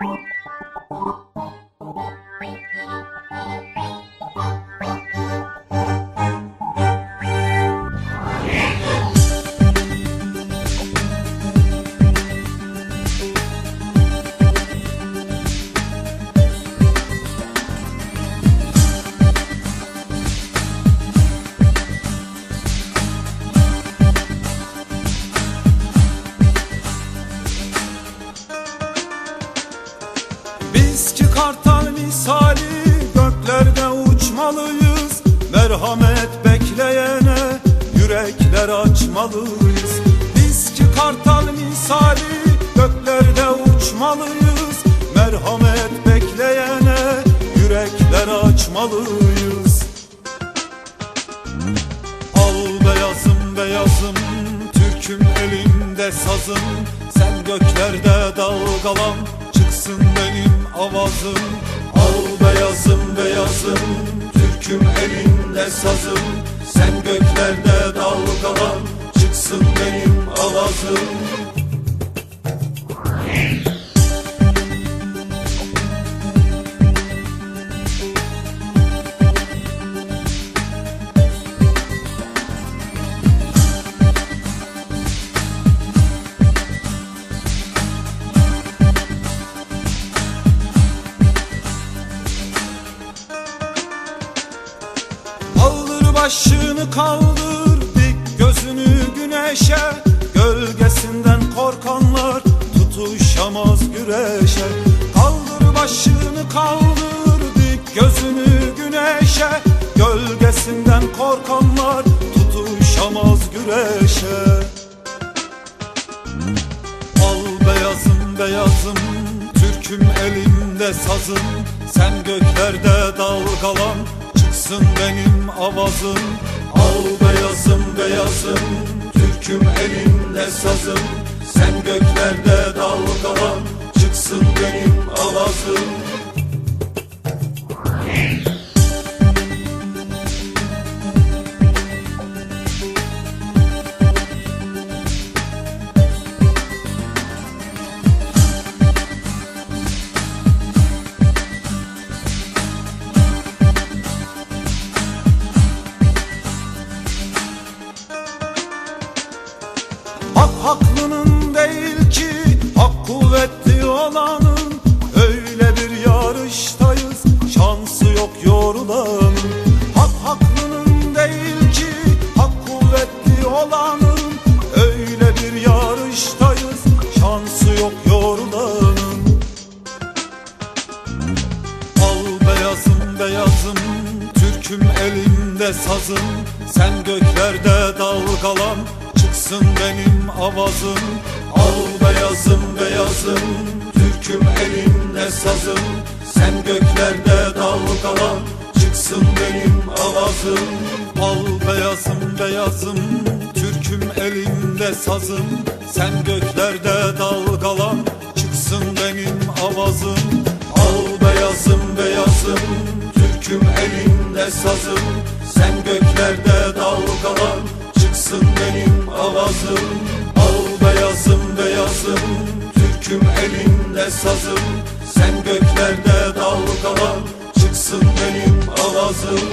Bye. Biz ki kartal misali göklerde uçmalıyız. Merhamet bekleyene yürekler açmalıyız. Biz ki kartal misali göklerde uçmalıyız. Merhamet bekleyene yürekler açmalıyız. Al beyazım beyazım Türküm elimde sazım. Sen göklerde dalgalan Çıksın benim avazım. Al beyazım beyazım Türküm elinde sazım. Sen göklerde dalgalan Çıksın benim avazım başını kaldır dik gözünü güneşe Gölgesinden korkanlar tutuşamaz güreşe. Kaldır başını kaldır dik gözünü güneşe Gölgesinden korkanlar tutuşamaz güreşe. Al beyazım beyazım Türküm elimde sazım. Sen göklerde dalgalan Çıksın benim avazım. Al beyazım beyazım. Türküm elimde sazım. Sen göklerde dalgalan. Çıksın benim avazım Hak haklının değil ki Hak kuvvetli olanın. Öyle bir yarıştayız Şansı yok yorulanın Hak haklının değil ki Hak kuvvetli olanın. Öyle bir yarıştayız Şansı yok yorulanın Al beyazım beyazım Türküm elimde sazım. Sen göklerde dalgalan Çıksın benim avazım. Al beyazım beyazım Türküm elimde sazım. Sen göklerde dalgalan Çıksın benim avazım. Al beyazım beyazım Türküm elimde sazım. Sen göklerde dalgalan Çıksın benim avazım. Al beyazım beyazım Türküm elimde sazım. Sen göklerde dalgalan Çıksın benim avazım Al beyazım beyazım. Türküm elimde sazım. Sen göklerde dalgalan Çıksın benim avazım